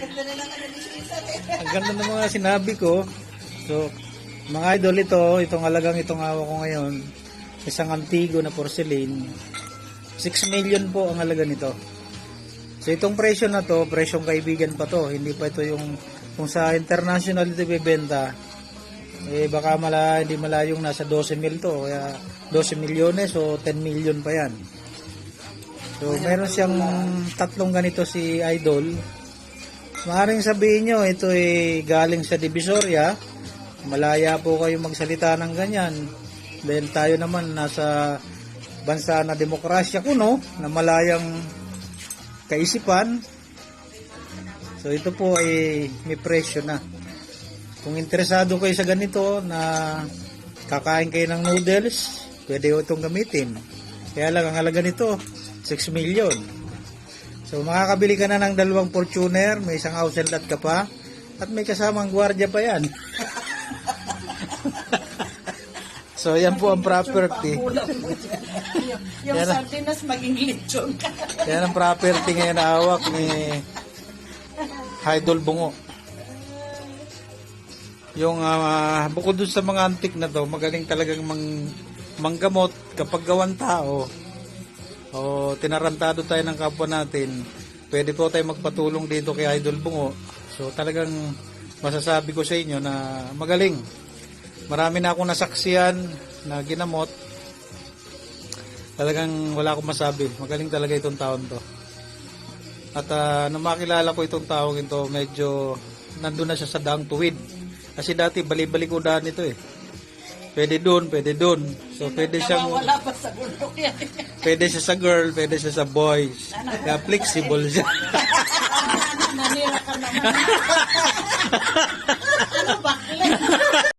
Ganda na lang ni Susan eh. Ang ganda ng mga sinabi ko. So, mga idol ito, itong alagang itong hawak ko ngayon, isang antigo na porcelain. 6 million po ang halaga nito. So itong presyo na to, presyong kaibigan pa to. Hindi pa ito yung kung sa international ito bibenta, eh baka mala, hindi malayong nasa 12 mil to. Kaya 12 milyones o 10 million pa yan. So meron siyang tatlong ganito si Idol. Maaaring sabihin nyo, ito ay galing sa Divisoria. Malaya po kayo magsalita ng ganyan. Dahil tayo naman nasa bansa na demokrasya kuno, na malayang kaisipan. So ito po ay may presyo na. Kung interesado kayo sa ganito na kakain kayo ng noodles, pwede ko itong gamitin. Kaya lang ang halaga nito, 6 million. So makakabili ka na ng dalawang Fortuner, may isang house and lot ka pa, at may kasamang gwardiya pa yan. so yan po ang property. yung Yan na. sardinas maging lechon. Yan ang property ngayon na hawak ni Idol Bungo. Yung ah, bukod dun sa mga antik na to, magaling talagang mang, manggamot kapag gawan tao o tinarantado tayo ng kapwa natin, pwede po tayo magpatulong dito kay Idol Bungo. So talagang masasabi ko sa inyo na magaling. Marami na akong nasaksiyan na ginamot talagang wala akong masabi. Magaling talaga itong taon to. At ah, nung makilala ko itong taong ito, medyo nandun na siya sa daang tuwid. Kasi dati bali-balikudahan ito eh. Pwede doon, pwede doon. So pwede siyang Nawawala pa sa bundok yan. pwede siya sa girl, pwede siya sa boys. Kaya flexible siya. Nanira ka naman. ano?